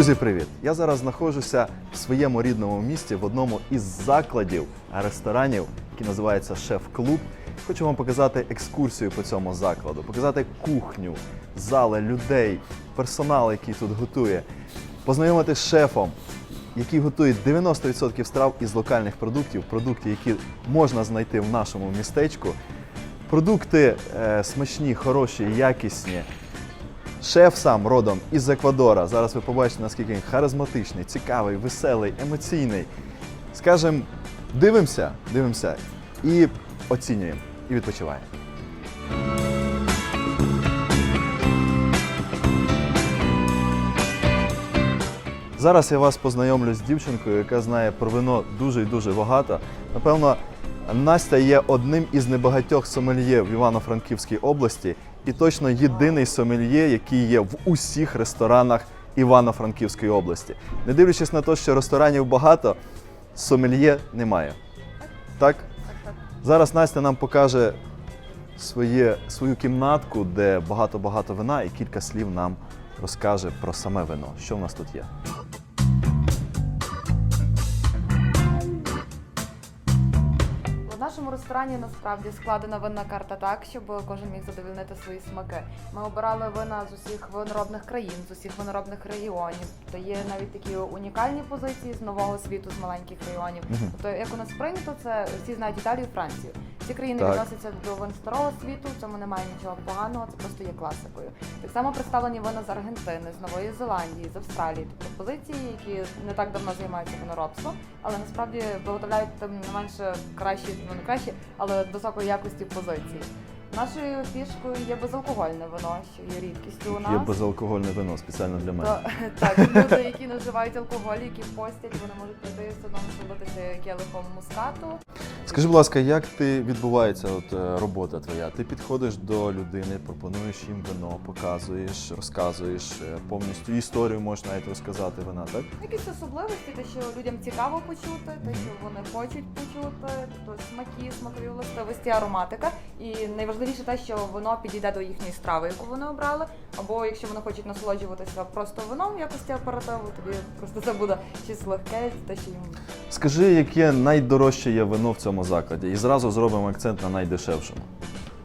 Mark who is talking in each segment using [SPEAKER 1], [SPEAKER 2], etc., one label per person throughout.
[SPEAKER 1] Друзі, привіт! Я зараз знаходжуся в своєму рідному місті в одному із закладів ресторанів, який називається Шеф-клуб. Хочу вам показати екскурсію по цьому закладу, показати кухню, зали, людей, персонал, який тут готує, познайомити з шефом, який готує 90% страв із локальних продуктів, продуктів, які можна знайти в нашому містечку. Продукти е, смачні, хороші, якісні. Шеф сам родом із Еквадора. Зараз ви побачите, наскільки він харизматичний, цікавий, веселий, емоційний. Скажем, дивимося, дивимося і оцінюємо, і відпочиваємо. Зараз я вас познайомлю з дівчинкою, яка знає про вино дуже і дуже багато. Напевно, Настя є одним із небагатьох сомельє в Івано-Франківській області, і точно єдиний сомельє, який є в усіх ресторанах Івано-Франківської області. Не дивлячись на те, що ресторанів багато, сомельє немає. Так? Зараз Настя нам покаже своє, свою кімнатку, де багато-багато вина, і кілька слів нам розкаже про саме вино. Що в нас тут є?
[SPEAKER 2] Ресторані насправді складена винна карта так, щоб кожен міг задовільнити свої смаки. Ми обирали вина з усіх виноробних країн, з усіх виноробних регіонів. Тобто є навіть такі унікальні позиції з нового світу, з маленьких регіонів. Тобто, як у нас прийнято, це всі знають Італію, Францію. Ці країни
[SPEAKER 1] Так.
[SPEAKER 2] відносяться до вин старого світу, в цьому немає нічого поганого, це просто є класикою. Так само представлені вина з Аргентини, з Нової Зеландії, з Австралії, тобто позиції, які не так давно займаються виноробством, але насправді виготовляють тим не менше кращі, ну не кращі, але високої якості позиції. Нашою фішкою є безалкогольне вино, що є рідкістю у нас.
[SPEAKER 1] Є безалкогольне вино спеціально для мене.
[SPEAKER 2] То, так, люди, які не вживають алкоголь, які постять, вони можуть прийти і все одно насолодитися келихом мускату.
[SPEAKER 1] Скажи, будь ласка, як ти відбувається от, е, робота твоя? Ти підходиш до людини, пропонуєш їм вино, показуєш, розказуєш е, повністю історію, можеш навіть розказати вина, так?
[SPEAKER 2] Якісь особливості, те, що людям цікаво почути, те, що вони хочуть почути, тобто смаки, смакові властивості, ароматика. І найважливіше те, що воно підійде до їхньої страви, яку вони обрали. Або якщо вони хочуть насолоджуватися просто вином в якості аперитиву, тоді просто це буде щось легке, те, що їм
[SPEAKER 1] Скажи, яке найдорожче є вино в цьому закладі, і зразу зробимо акцент на найдешевшому.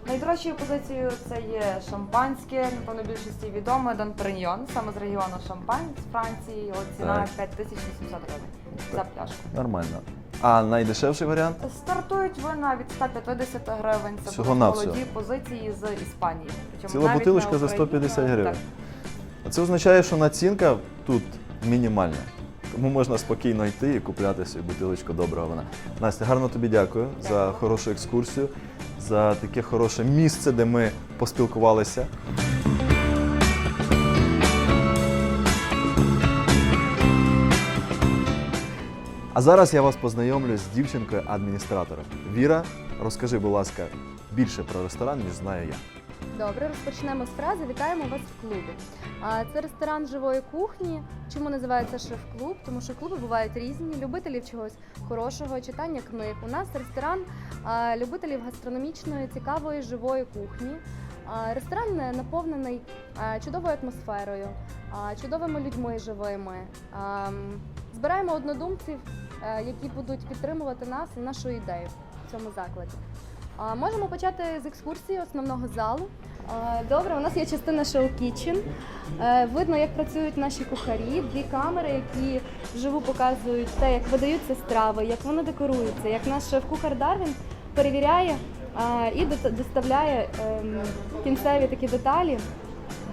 [SPEAKER 2] Найдорожчою позицією це є шампанське, напевно, більшості відоме Дон Периньйон, саме з регіону Шампань з Франції. Його ціна
[SPEAKER 1] Так.
[SPEAKER 2] 5800 гривень за пляшку.
[SPEAKER 1] Нормально. А найдешевший варіант?
[SPEAKER 2] Стартують вина від 150 гривень. Це
[SPEAKER 1] Всього
[SPEAKER 2] будуть
[SPEAKER 1] навсього.
[SPEAKER 2] молоді позиції з Іспанії. Причому
[SPEAKER 1] Ціла
[SPEAKER 2] навіть
[SPEAKER 1] бутилочка за
[SPEAKER 2] Україна,
[SPEAKER 1] 150 гривень.
[SPEAKER 2] Так.
[SPEAKER 1] А це означає, що націнка тут мінімальна. Тому можна спокійно йти і купляти собі бутилочку доброго вина. Настя, гарно тобі дякую, за хорошу екскурсію, за таке хороше місце, де ми поспілкувалися. А зараз я вас познайомлю з дівчинкою-адміністратором. Віра, розкажи, будь ласка, більше про ресторан, ніж знаю я.
[SPEAKER 3] Добре, розпочнемо з фрази Вітаємо вас в клубі. Це ресторан живої кухні. Чому називається шеф-клуб? Тому що клуби бувають різні, любителів чогось хорошого, читання книг. У нас ресторан любителів гастрономічної, цікавої, живої кухні. Ресторан е, наповнений чудовою атмосферою, чудовими людьми живими. Збираємо однодумців, е, які будуть підтримувати нас і нашу ідею в цьому закладі. Можемо почати з екскурсії основного залу. Добре, у нас є частина Show Kitchen. Е, Видно, як працюють наші кухарі, дві камери, які вживу показують те, як видаються страви, як вони декоруються, як наш шеф-кухар Дарвін перевіряє і доставляє ем, кінцеві такі деталі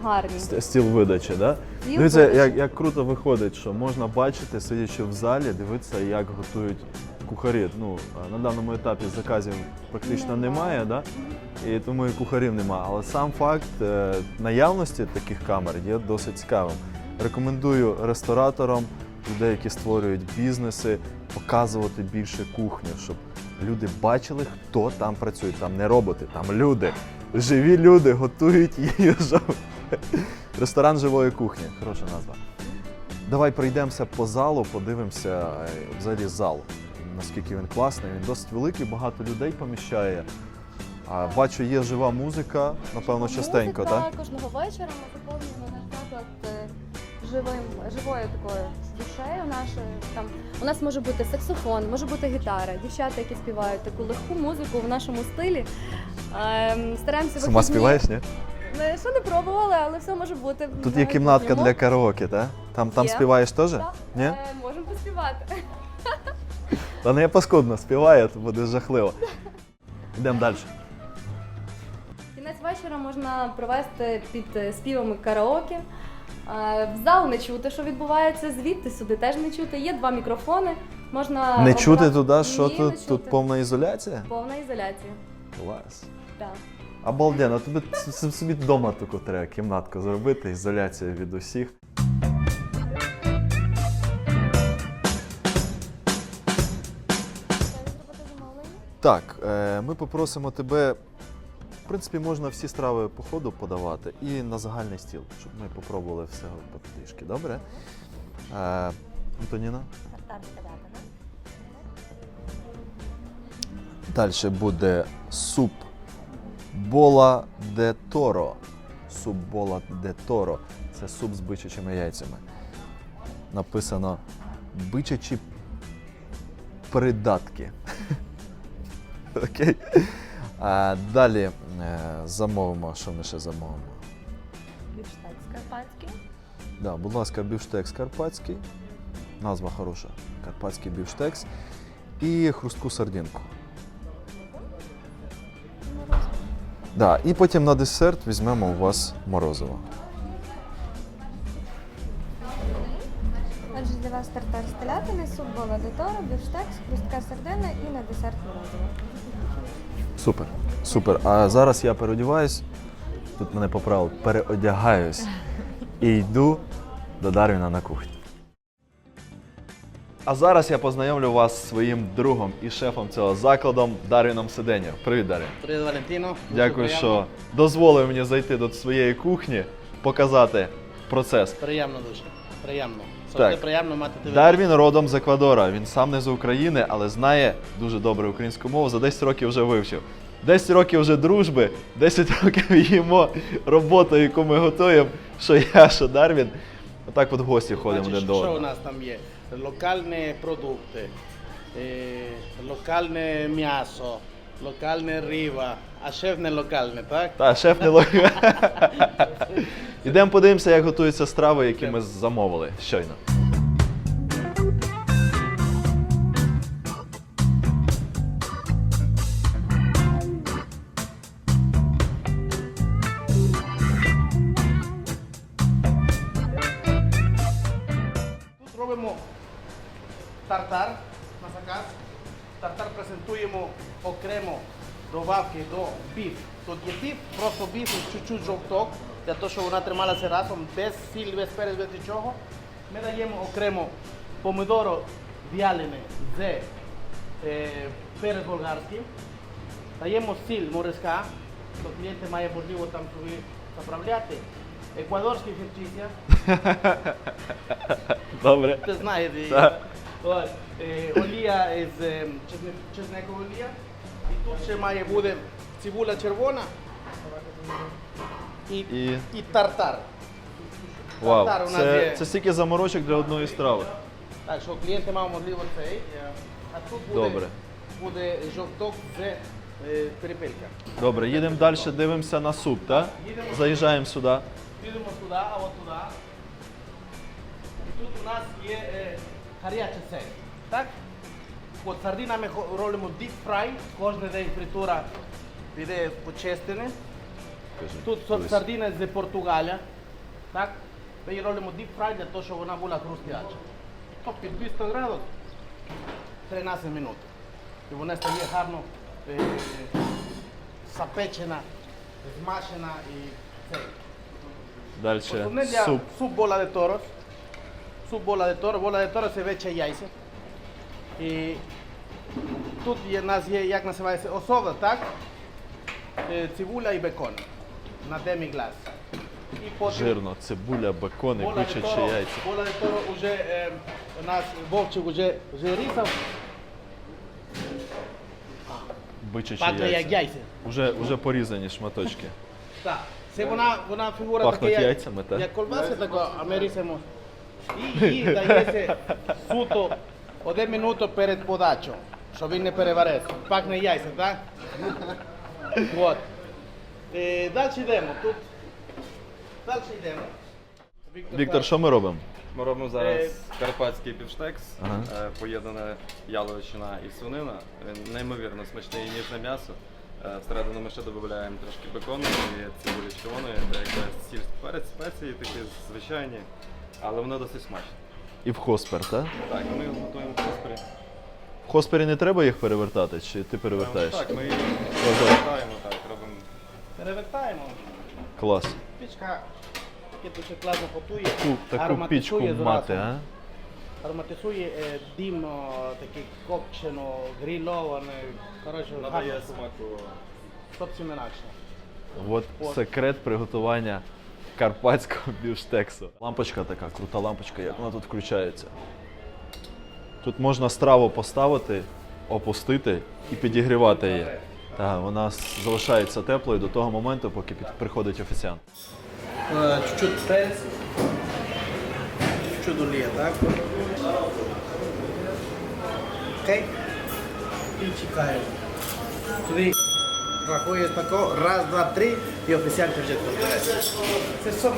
[SPEAKER 3] гарні.
[SPEAKER 1] Стіл видачі, да?
[SPEAKER 3] Стіл
[SPEAKER 1] Дивіться,
[SPEAKER 3] видачі.
[SPEAKER 1] як, як круто виходить, що можна бачити, сидячи в залі, дивитися, як готують кухарі. Ну, на даному етапі заказів практично
[SPEAKER 3] Немає.
[SPEAKER 1] да? і тому і кухарів немає. Але сам факт е, наявності таких камер є досить цікавим. Рекомендую рестораторам, людей, які створюють бізнеси, показувати більше кухню, щоб люди бачили, хто там працює. Там не роботи, там люди. Живі люди готують їжу. Ресторан живої кухні. Хороша назва. Давай пройдемося по залу, подивимося е, взагалі зал. Наскільки він класний, він досить великий, багато людей поміщає. А, бачу, є жива музика, напевно, частенько,
[SPEAKER 3] Музика
[SPEAKER 1] так?
[SPEAKER 3] Кожного вечора ми заповнюємо наш заклад е, живим, живою такою душею нашою. Там у нас може бути саксофон, може бути гітара, дівчата, які співають таку легку музику в нашому стилі. Ем, стараємося
[SPEAKER 1] Сама
[SPEAKER 3] вихідні-
[SPEAKER 1] співаєш, ні?
[SPEAKER 3] Не, Що не пробували, але все може бути.
[SPEAKER 1] Тут є кімнатка для караоке, так? Там, там
[SPEAKER 3] Є.
[SPEAKER 1] співаєш теж? Ні?
[SPEAKER 3] е, Можемо поспівати.
[SPEAKER 1] Та не я паскудно співає, то буде жахливо. Йдемо далі.
[SPEAKER 3] Кінець вечора можна провести під е, співами караоке. Е, В зал не чути, що відбувається, звідти сюди теж не чути. Є два мікрофони. Можна
[SPEAKER 1] Не чути туди, що
[SPEAKER 3] Ні, не
[SPEAKER 1] тут,
[SPEAKER 3] чути.
[SPEAKER 1] тут повна ізоляція?
[SPEAKER 3] повна ізоляція.
[SPEAKER 1] Клас.
[SPEAKER 3] Так.
[SPEAKER 1] Обалденно, тобі собі вдома таку треба кімнатку зробити, ізоляція від усіх. Так, е, ми попросимо тебе. В принципі, можна всі страви по ходу подавати і на загальний стіл, щоб ми попробували все потрішки, добре? Е, Антоніна? Далі буде суп бола де торо. Суп бола де торо. Це суп з бичачими яйцями. Написано бичачі придатки. Окей. А, далі е, замовимо, що ми ще замовимо.
[SPEAKER 2] Бівштек карпатський.
[SPEAKER 1] Да, будь ласка, бівштекс карпатський. Назва хороша. Карпатський бівштекс. І хрустку сардинку. Да, і потім на десерт візьмемо у вас морозиво.
[SPEAKER 3] Отже, для вас тартар з телятини, суп торо, бівштекс, хрустка сардина і на десерт морозиво.
[SPEAKER 1] Супер. Супер. А зараз я переодіваюсь. Тут мене поправили, переодягаюсь і йду до Дарвіна на кухню. А зараз я познайомлю вас з своїм другом і шефом цього закладу Дарвіном Сиденєв. Привіт, Дарвін.
[SPEAKER 4] Привіт, Валентино. Дуже
[SPEAKER 1] Дякую,
[SPEAKER 4] приємно.
[SPEAKER 1] що дозволив мені зайти до своєї кухні, показати процес.
[SPEAKER 4] Приємно дуже. Приємно.
[SPEAKER 1] Так.
[SPEAKER 4] Приємно мати тебе.
[SPEAKER 1] Дарвін родом з Еквадора. Він сам не з України, але знає дуже добре українську мову. За 10 років вже вивчив. 10 років вже дружби, 10 років їмо роботу, яку ми готуємо. Що я, що Дарвін. Отак от в гості ходимо
[SPEAKER 4] Бачиш,
[SPEAKER 1] один до
[SPEAKER 4] що у
[SPEAKER 1] одного.
[SPEAKER 4] нас там є? Локальні продукти, е, локальне м'ясо, локальне риба, а шеф не локальне, так?
[SPEAKER 1] Та, шеф не лог. Ідемо подивимося, як готуються страви, які ми замовили щойно.
[SPEAKER 4] Тут робимо тартар на заказ. Тартар презентуємо окремо добавки до біф. Тут є біф, просто біф і чуть-чуть жовток, для того, щоб вона трималася разом, без сіль, без перець, без нічого. Ми даємо окремо помидоро в'ялене з е, перець болгарський. Даємо сіль морська, то клієнт має можливо там собі заправляти. Еквадорський гірчиця,
[SPEAKER 1] Добре.
[SPEAKER 4] ти. От, е, олія з е, олія. І тут ще має бути цибуля червона і,
[SPEAKER 1] І
[SPEAKER 4] і тартар.
[SPEAKER 1] вау,
[SPEAKER 4] Тартар у нас
[SPEAKER 1] це,
[SPEAKER 4] є.
[SPEAKER 1] це стільки заморочок для одної страви.
[SPEAKER 4] Так, що клієнти мають можливо цей. А тут буде,
[SPEAKER 1] Добре.
[SPEAKER 4] буде жовток з е, перепелька.
[SPEAKER 1] Добре, їдемо далі, дивимося на суп, так?
[SPEAKER 4] Їдемо.
[SPEAKER 1] Заїжджаємо сюди.
[SPEAKER 4] Підемо туди, а от туди. І тут у нас є е, гаряча цель. Так? От сардина ми робимо deep fry, кожен день фритура піде почистене. Тут сардина з Португалія. Так? Ми її робимо deep fry для того, щоб вона була хрустяча. То під 200 градусів 13 минут. І вона стає гарно е, запечена, змашена і цей.
[SPEAKER 1] Далі суп.
[SPEAKER 4] суп бола de toros. Суп бола de toros. Бола de toros це вече яйця. І тут є, у нас є, як називається, особа, так? Е, Цибуля і бекон на деміглас. І потім
[SPEAKER 1] Жирно, цибуля, бекони,
[SPEAKER 4] бола de
[SPEAKER 1] бичачі яйця.
[SPEAKER 4] бола de toro вже, е, у нас Вовчик вже, вже різав,
[SPEAKER 1] Бичачі
[SPEAKER 4] пахне як
[SPEAKER 1] яйця.
[SPEAKER 4] яйця.
[SPEAKER 1] Уже, уже порізані шматочки.
[SPEAKER 4] Так. Це вона, вона фігура
[SPEAKER 1] Пахнуть
[SPEAKER 4] така, як,
[SPEAKER 1] яйцями, так?
[SPEAKER 4] як колбаси, така, а ми різемо І їх дається суто один минуту перед подачою, щоб він не переварився. Пахне яйця, так? От. Е, далі йдемо. Тут. Далі йдемо.
[SPEAKER 1] Віктор, що ми робимо?
[SPEAKER 5] Ми робимо
[SPEAKER 4] Е,
[SPEAKER 5] зараз карпатський бівштекс,
[SPEAKER 1] Ага.
[SPEAKER 5] е, поєднане яловичина і свинина. Він неймовірно смачне і ніжне м'ясо. Е, Всередину ми ще додаємо трошки бекону і цибулі червоної, якась сіль, перець, спеції такі звичайні, але воно досить смачне.
[SPEAKER 1] І в хоспер, так?
[SPEAKER 5] Так, ми готуємо в коспері.
[SPEAKER 1] В хоспері не треба їх перевертати, чи ти перевертаєш?
[SPEAKER 5] Так, ми
[SPEAKER 1] Ага.
[SPEAKER 5] перевертаємо, так, робимо.
[SPEAKER 4] Перевертаємо.
[SPEAKER 1] Клас.
[SPEAKER 4] Пічка яке дуже класно готує.
[SPEAKER 1] Таку, таку пічку
[SPEAKER 4] зразу.
[SPEAKER 1] мати, а?
[SPEAKER 4] Ароматизує е, дим, о, такий копчено, грильоване. Коротше,
[SPEAKER 5] Надає
[SPEAKER 4] гарно.
[SPEAKER 5] смаку.
[SPEAKER 4] Зовсім інакше.
[SPEAKER 1] От
[SPEAKER 4] От.
[SPEAKER 1] секрет приготування карпатського бівштексу. Лампочка така, крута лампочка, як вона тут включається. Тут можна страву поставити, опустити і підігрівати її. Так, вона залишається теплою до того моменту, поки під- приходить офіціант.
[SPEAKER 4] Е, Чуть-чуть перець. Чуть-чуть олія, так? Окей? І чекаємо. Сюди рахує тако, раз, два, три, і офіціант вже тут. Це все.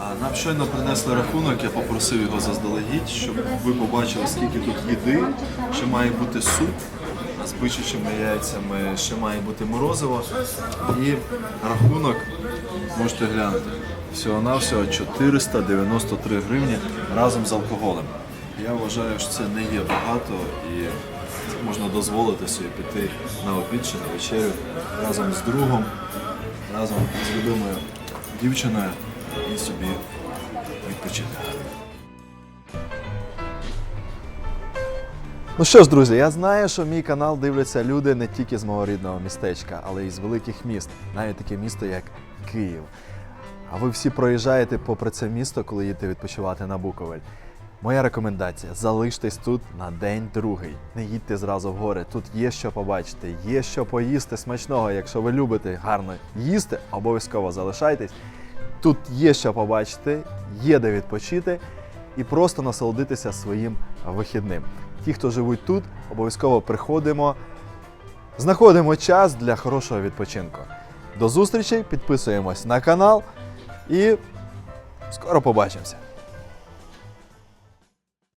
[SPEAKER 1] А нам щойно принесли рахунок, я попросив його заздалегідь, щоб ви побачили, скільки тут їди, ще має бути суп з бичачими яйцями, ще має бути морозиво. І рахунок можете глянути. Всього-навсього 493 гривні разом з алкоголем. Я вважаю, що це не є багато і можна дозволити собі піти на обід чи на вечерю разом з другом, разом з любимою дівчиною і собі відпочити. Ну що ж, друзі, я знаю, що мій канал дивляться люди не тільки з мого рідного містечка, але й з великих міст, навіть таке місто, як Київ. А ви всі проїжджаєте попри це місто, коли їдете відпочивати на Буковель. Моя рекомендація: залиштесь тут на день другий. Не їдьте зразу в гори. Тут є що побачити, є що поїсти смачного. Якщо ви любите гарно їсти, обов'язково залишайтесь. Тут є що побачити, є де відпочити і просто насолодитися своїм вихідним. Ті, хто живуть тут, обов'язково приходимо, знаходимо час для хорошого відпочинку. До зустрічі, підписуємось на канал і скоро побачимося.